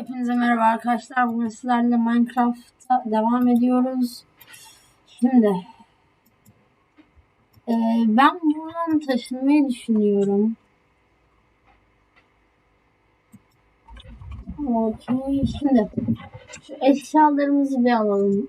Hepinize merhaba arkadaşlar. Bugün sizlerle Minecraft'a devam ediyoruz. Şimdi e, ben buradan taşınmayı düşünüyorum. Okey. Şimdi şu eşyalarımızı bir alalım.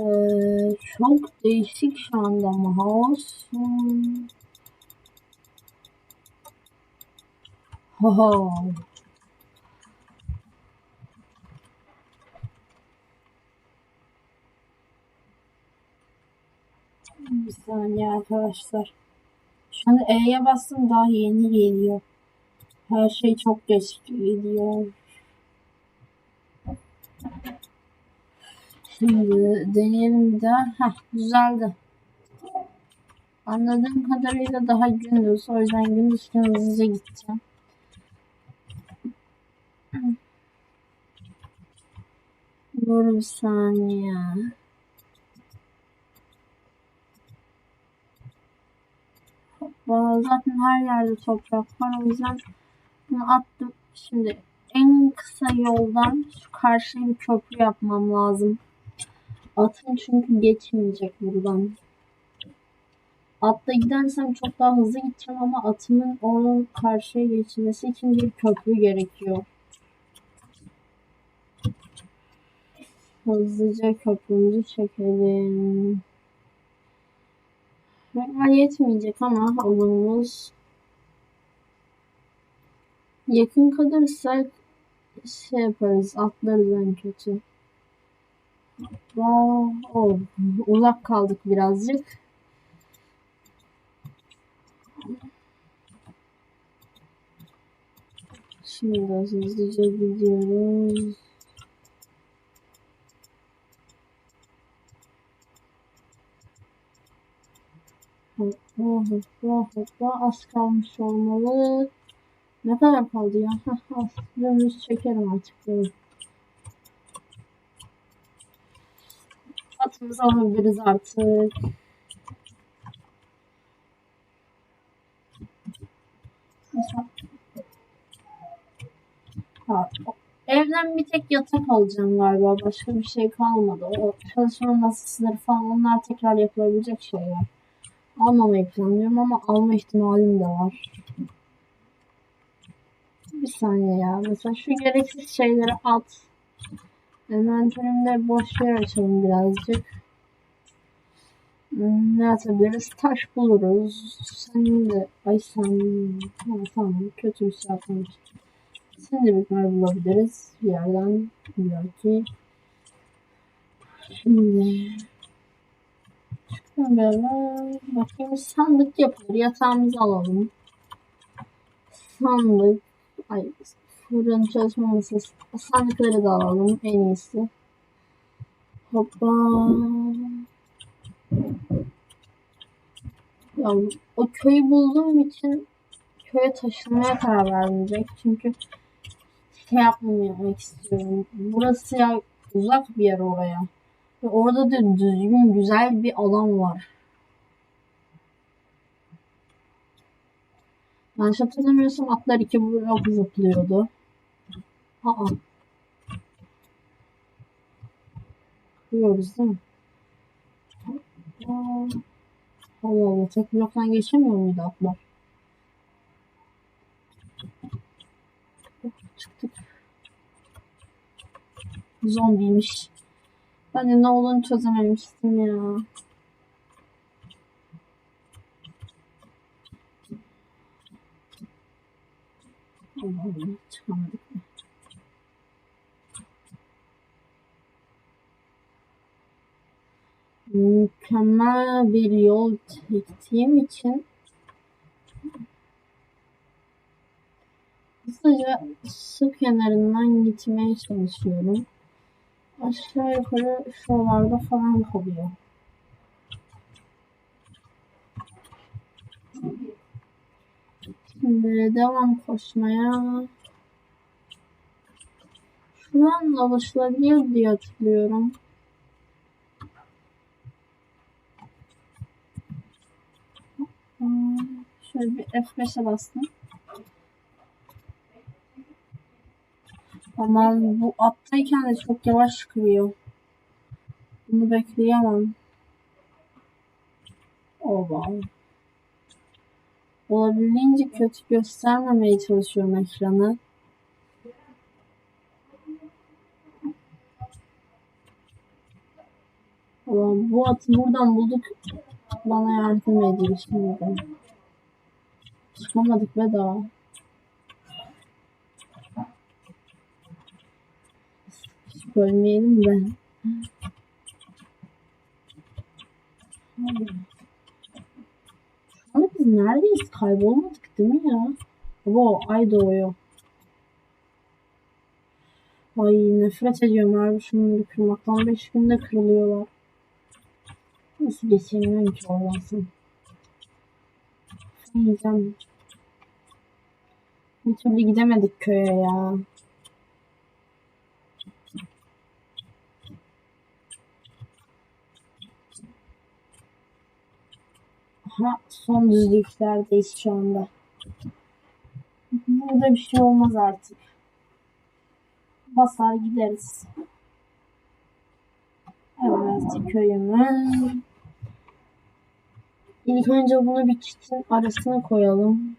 Ee, çok değişik şu anda mouse. Hmm. Ho Bir saniye arkadaşlar. Şu anda E'ye bastım daha yeni geliyor. Her şey çok geç geliyor. Şimdi deneyelim bir daha. Heh, düzeldi. Anladığım kadarıyla daha gündüz. O yüzden gündüzken hızlıca gideceğim. Dur bir saniye. Hoppa, Zaten her yerde toprak var. O yüzden bunu attım. Şimdi en kısa yoldan şu karşıya bir köprü yapmam lazım. Atım çünkü geçmeyecek buradan. Atla gidersem çok daha hızlı gideceğim ama atımın oradan karşıya geçmesi için bir köprü gerekiyor. Hızlıca köprümüzü çekelim. Ama yetmeyecek ama alanımız yakın kalırsak şey yaparız atlarız en kötü. Wow, oh, uzak kaldık birazcık. Şimdi hızlıca gidiyoruz. Hoppa hoppa hoppa az kalmış olmalı. Ne kadar kaldı ya? Heh, az. Dönüş çekerim artık. Atımızı alabiliriz artık. Evden bir tek yatak alacağım galiba. Başka bir şey kalmadı. O çalışma masasıları falan onlar tekrar yapılabilecek şeyler. Almamayı planlıyorum ama alma ihtimalim de var. Bir saniye ya. Mesela şu gereksiz şeyleri at. Envanterimde boş yer açalım birazcık. Hmm, Ne atabiliriz? Taş buluruz. Sen de... Ay sen... Ha, tamam. Kötü bir şey yapmamış. Sen de bir bulabiliriz. Bir yerden. Belki. Şimdi... Çıkalım böyle. Bakayım sandık yapılır. Yatağımızı alalım. Sandık. Ay fırın çalışma masası. Sandıkları da alalım en iyisi. Hoppa. Ya, o köyü bulduğum için köye taşınmaya karar direkt. Çünkü şey yapmamak istiyorum. Burası ya uzak bir yer oraya. Ve orada da düzgün güzel bir alan var. Yanlış hatırlamıyorsam atlar iki blok zıplıyordu. Aa. Kırıyoruz değil mi? Allah Allah. Tek bloktan geçemiyor muydu atlar? Çıktık. Zombiymiş. Ben de ne olduğunu çözememiştim ya. Çıkamadık. Mükemmel bir yol çektiğim için hızlıca su kenarından gitmeye çalışıyorum. Aşağı yukarı şuralarda falan kalıyor. Şimdi devam koşmaya. Şuradan da ulaşılabiliyor diye hatırlıyorum. Hmm, Şöyle bir F5'e bastım. Ama bu attayken de çok yavaş kırıyor. Bunu bekleyemem. Oba. Olabildiğince kötü göstermemeye çalışıyorum ekranı. Ulan bu atı buradan bulduk. Bana yardım ediyor şimdi. Çıkamadık be daha. Hiç bölmeyelim de. Anda biz neredeyiz? Kaybolmadık değil mi ya? Baba ay doğuyor. Ay nefret ediyorum abi şunları kırmaktan. Beş günde kırılıyorlar. Nasıl geçemiyorum ki sen? Yiyeceğim. Bir türlü gidemedik köye ya. Aha, son düzlüklerdeyiz şu anda. Burada bir şey olmaz artık. Basar gideriz. Evet köyümüz. İlk önce bunu bir çitin arasına koyalım.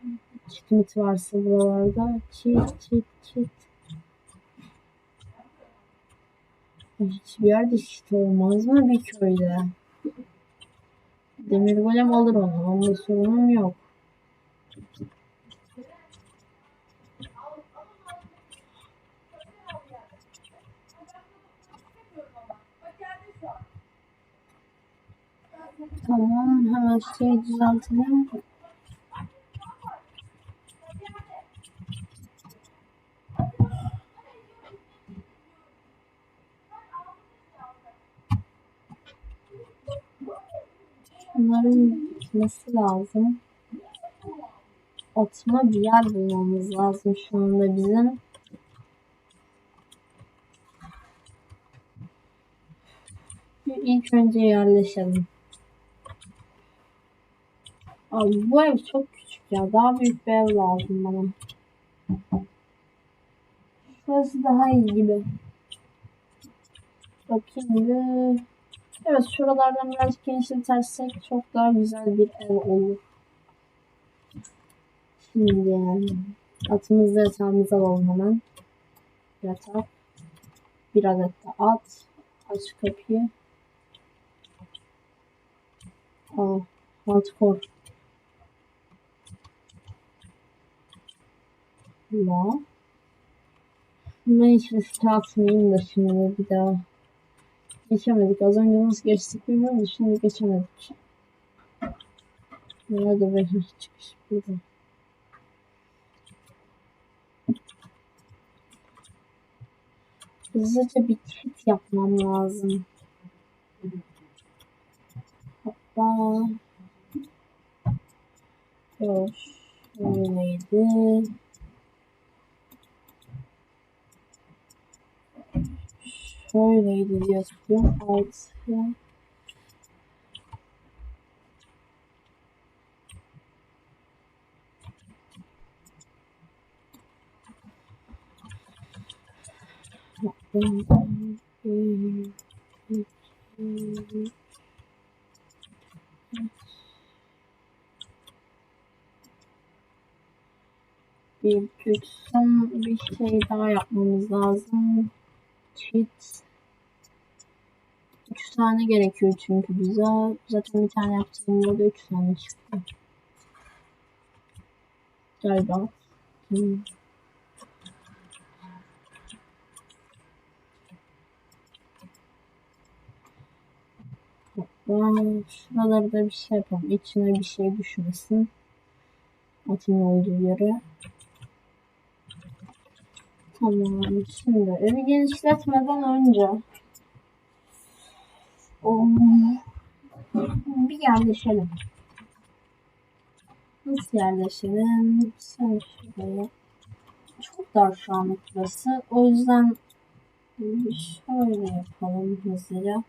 Çit mit varsa buralarda. Çit çit çit. Hiçbir yerde çit olmaz mı bir köyde? Demir golem alır onu. Onda sorunum yok. Tamam hemen şeyi düzeltelim. Bunların bitmesi lazım. Atma bir yer bulmamız lazım şu anda bizim. İlk önce yerleşelim. Abi bu ev çok küçük ya. Daha büyük bir ev lazım bana. Şurası daha iyi gibi. Bakayım bir. Evet şuralardan birazcık genişletersek çok daha güzel bir ev olur. Şimdi yani atımızı yatağımıza alalım hemen. Yatak. Bir adet de at. Aç kapıyı. Aa, hardcore. La. Ben hiç riske atmayayım da şimdi bir daha. Geçemedik. Az önce nasıl geçtik bilmiyorum da şimdi geçemedik. Nerede be çıkış burada. Hızlıca bir kit yapmam lazım. Hoppa. Yok. Öyleydi. Şöyleydi diye hatırlıyorum. Altı. Bir güç son bir şey daha yapmamız lazım. Çit. Üç tane gerekiyor çünkü bize. Zaten bir tane yaptığımda da üç tane çıktı. Galiba. Hmm. Vay, şuraları da bir şey yapalım. İçine bir şey düşmesin. Atın olduğu yere. Tamam. Şimdi evi genişletmeden önce o, bir yerleşelim. Nasıl yerleşelim? Sen şuraya. Çok dar şu an burası. O yüzden şöyle yapalım hızlıca.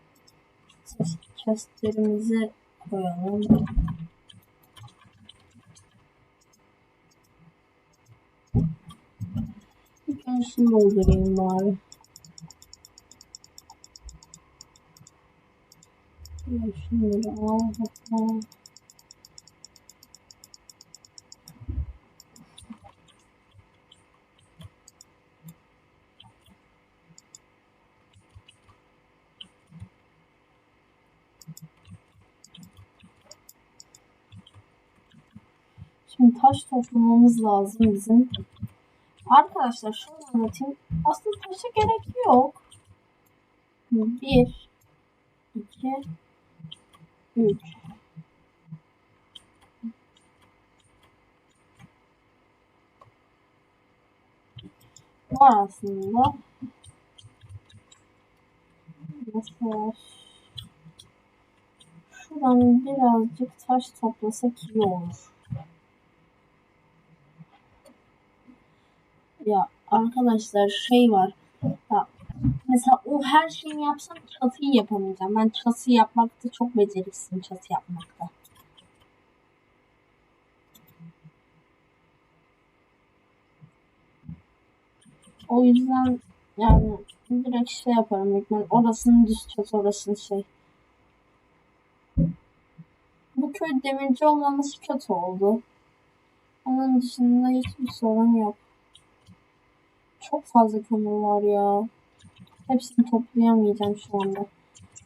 Chestlerimizi koyalım. Önce şunu doldurayım bari. Şunları al al. Şimdi taş toplamamız lazım bizim. Arkadaşlar şunu anlatayım. Aslında taşa gerek yok. Bir, iki, üç. Var aslında. Mesela şuradan birazcık taş toplasak iyi olur. Ya arkadaşlar şey var. Ya mesela o her şeyini yapsam çatıyı yapamayacağım. Ben çatı yapmakta çok beceriksizim çatı yapmakta. O yüzden yani direkt şey yaparım. Ben orasının düz çatı orasının şey. Bu köy demirci olmaması kötü oldu. Onun dışında hiçbir sorun yok. Çok fazla kömür var ya. Hepsini toplayamayacağım şu anda.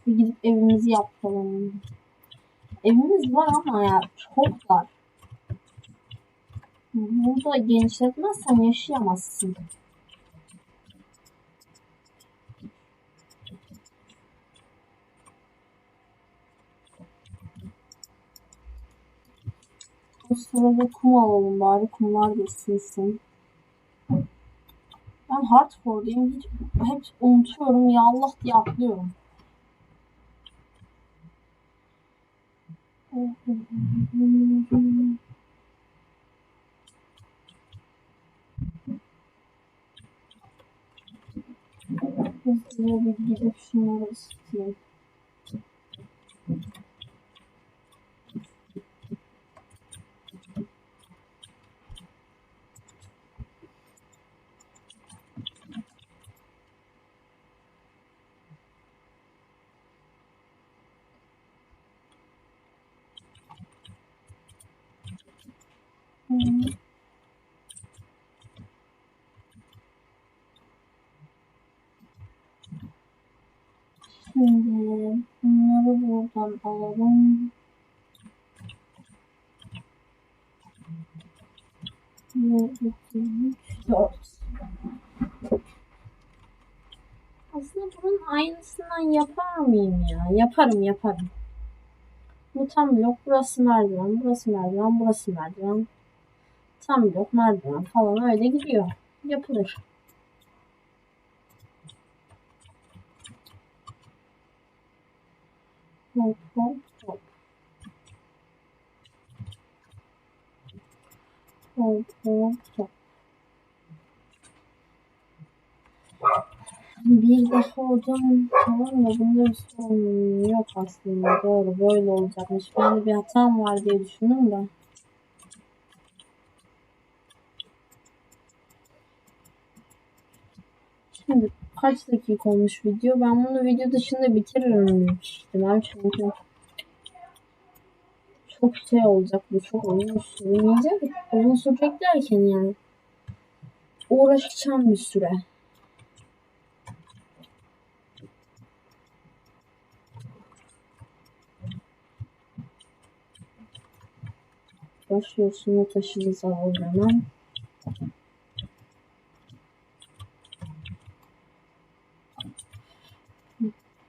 Bir gidip evimizi yapalım. Evimiz var ama ya çok dar. Burada genişletmezsen yaşayamazsın. Bu sırada kum alalım bari kumlar da ısınsın. Hardcore'dayım. Hiç hep unutuyorum ya Allah diye atlıyorum. Bir gidip şunları ısıtayım. Şimdi bunları buradan alalım. Aslında bunun aynısından yapar mıyım ya? Yaparım yaparım. Bu tam blok, burası merdiven, burası merdiven, burası merdiven. Tam blok, merdiven falan öyle gidiyor. Yapılır. Hop hop hop. Hop hop hop. Bir daha odam tamam mı? Bunda bir sorun yok aslında. Doğru böyle olacakmış. Ben de bir hatam var diye düşündüm de. Şimdi kaç dakika olmuş video? Ben bunu video dışında bitiririm ihtimal çünkü çok şey olacak bu çok uzun sürmeyecek. Uzun sürecek derken yani uğraşacağım bir süre. Başlıyorsun o taşınızı al.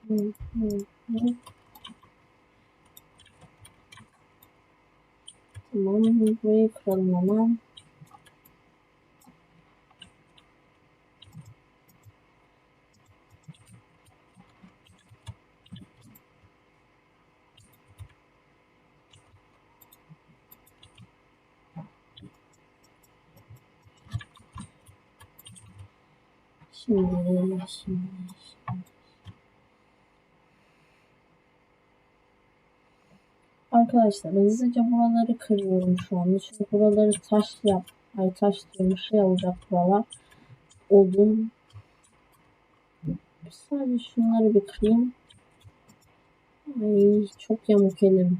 Hı, hı. Tamam, burayı kıralım hemen. Şimdi, şimdi. Arkadaşlar hızlıca buraları kırıyorum şu anda. Çünkü buraları taş yap. Ay taş diyorum şey olacak buralar. Odun. Sadece şunları bir kırayım. Ay çok yamuk elim.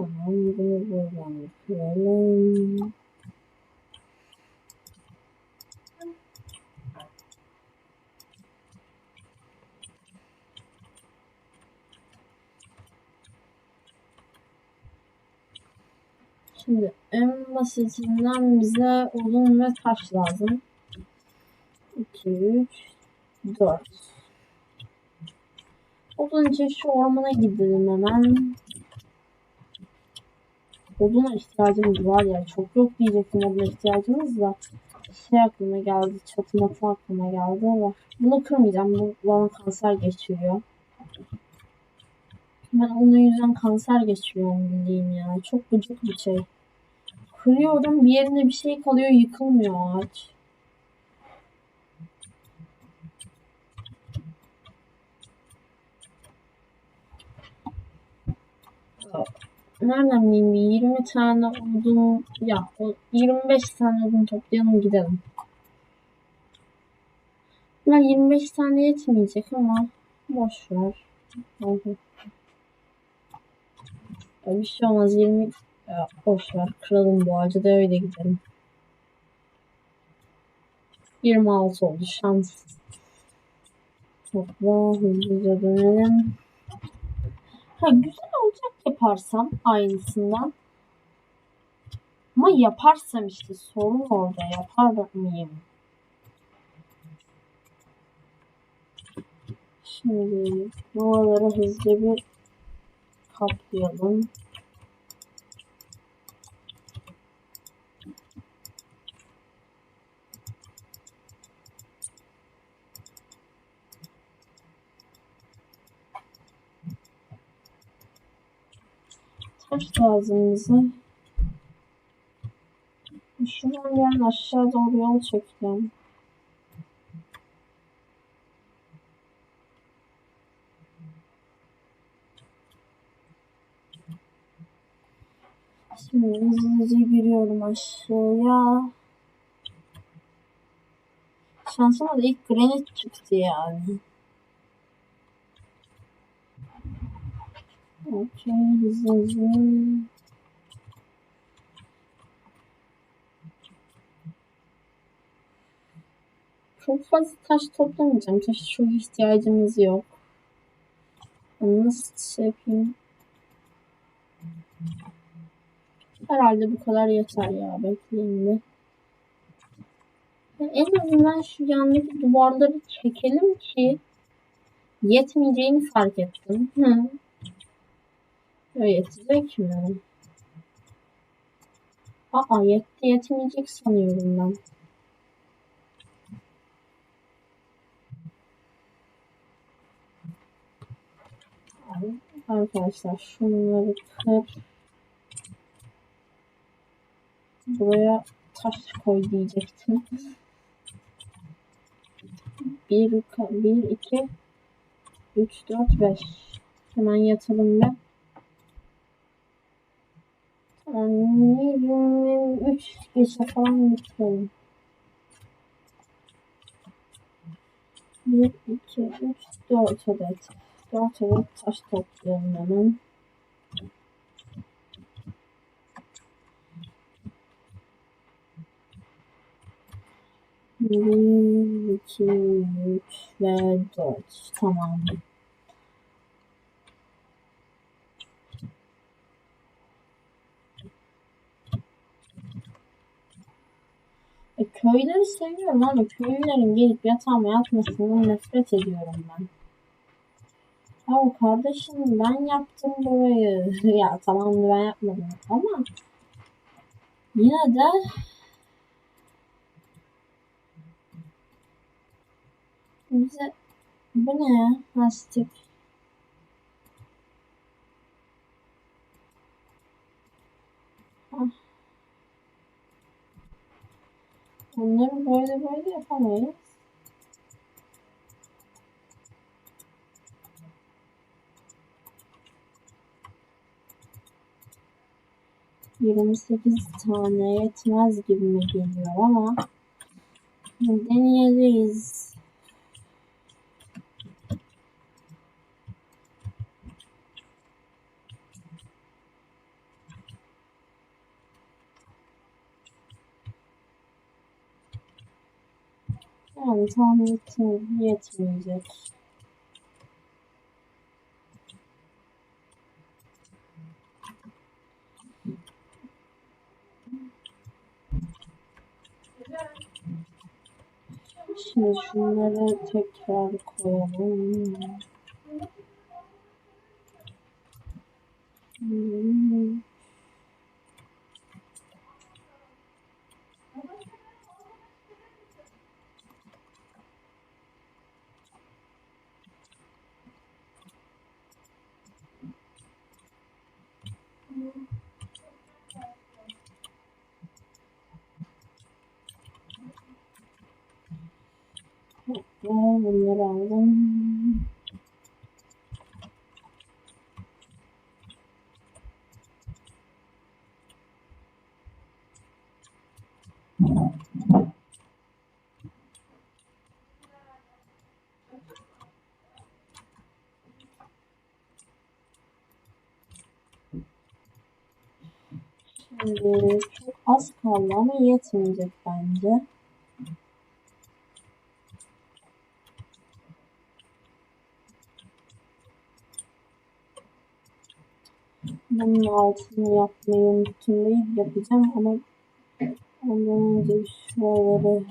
Tamam bunu buradan kıralım. Şimdi en basitinden bize odun ve taş lazım. 2, 3, 4. Odun için şu ormana gidelim hemen. Oduna ihtiyacımız var ya. Çok yok diyecektim oduna ihtiyacımız da. Şey aklıma geldi. Çatı aklıma geldi. Var. Bunu kırmayacağım. Bu bana kanser geçiriyor. Ben onun yüzden kanser geçiriyorum bildiğin ya. Çok gıcık bir şey. Kırıyorum bir yerinde bir şey kalıyor yıkılmıyor ağaç. Nereden bileyim bir 20 tane odun ya o 25 tane odun toplayalım gidelim. Ben 25 tane yetmeyecek ama boş ver. Bir şey olmaz 20 ya boş ver kıralım bu ağacı da öyle gidelim. 26 oldu şans. Topla hızlıca dönelim. Ha güzel olacak yaparsam aynısından. Ama yaparsam işte sorun orada yapar mıyım? Şimdi buraları hızlı bir kaplayalım. Taş lazım bize. Şuradan an aşağı doğru yol çekeceğim. Şimdi hızlıca giriyorum aşağıya. Şansıma da ilk granit çıktı yani. Okey hızlı hızlı. Çok fazla taş toplamayacağım. Taş çok ihtiyacımız yok. Nasıl şey yapayım? Herhalde bu kadar yeter ya. Bekleyin. Ya en azından şu yandaki duvarları çekelim ki yetmeyeceğini fark ettim. Hı. Yetecek mi? Aa yetti yetmeyecek sanıyorum ben. Arkadaşlar şunları kır. Buraya taş koy diyecektim. Bir, bir, iki, üç, dört, beş. Hemen yatalım bir. Tamam, 23 geçe falan bitirelim. 1, 2, 3, 4 adet. 4 adet taş toplayalım hemen. Bir, iki, üç ve dört. Tamam. E, köyleri seviyorum ama köylülerin gelip yatağıma yatmasından nefret ediyorum ben. Ya kardeşim ben yaptım burayı. ya tamam ben yapmadım ama yine de bize Bu ne ya? Lastik. Bunları böyle böyle yapamayız. Yirmi sekiz tane yetmez gibime geliyor ama deneyeceğiz. Yani ettiğim yetmeyecek. Şimdi şunları tekrar koyalım. Hmm. Ve bunları aldım. Şimdi çok az kaldı ama yetmeyecek bence. Bunun altını yapmayı unuttum değil yapacağım ama ondan önce şuraları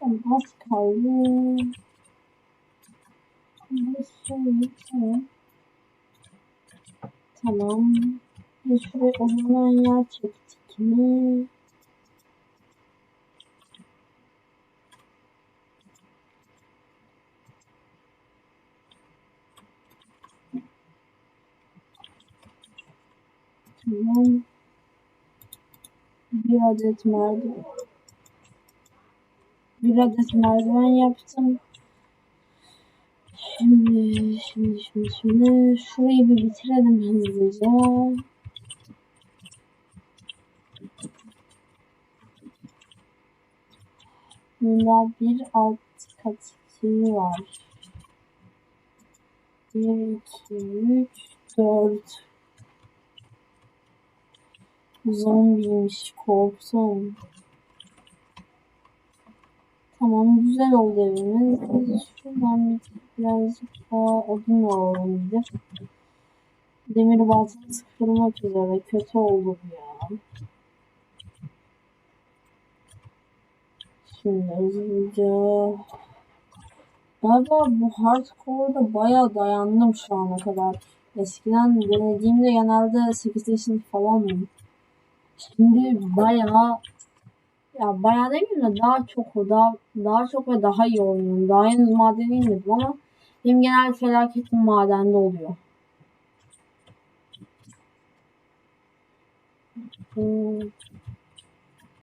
Tamam az kaldı. Burası tamam. Bir şuraya o zaman yer çektik mi? Tamam. Bir adet merdiven. Bir adet merdiven yaptım. Şimdi, şimdi, şimdi, şimdi şurayı bir bitirelim hızlıca. Bunda bir alt katı var. Bir, iki, üç, dört. Zombiymiş, korktum. Tamam güzel oldu evimiz. Şuradan bir birazcık daha odun alalım bir. Demir baltam sıkılmak üzere. Kötü oldu bu ya. Şimdi hızlıca. Galiba bu hardcore'da bayağı dayandım şu ana kadar. Eskiden denediğimde genelde 8 yaşında falandım. Şimdi bayağı ya bayağı demeyeyim de daha çok daha daha çok ve daha iyi oynuyorum. Daha henüz madene inmedim ama benim genel felaketim madende oluyor. Hmm.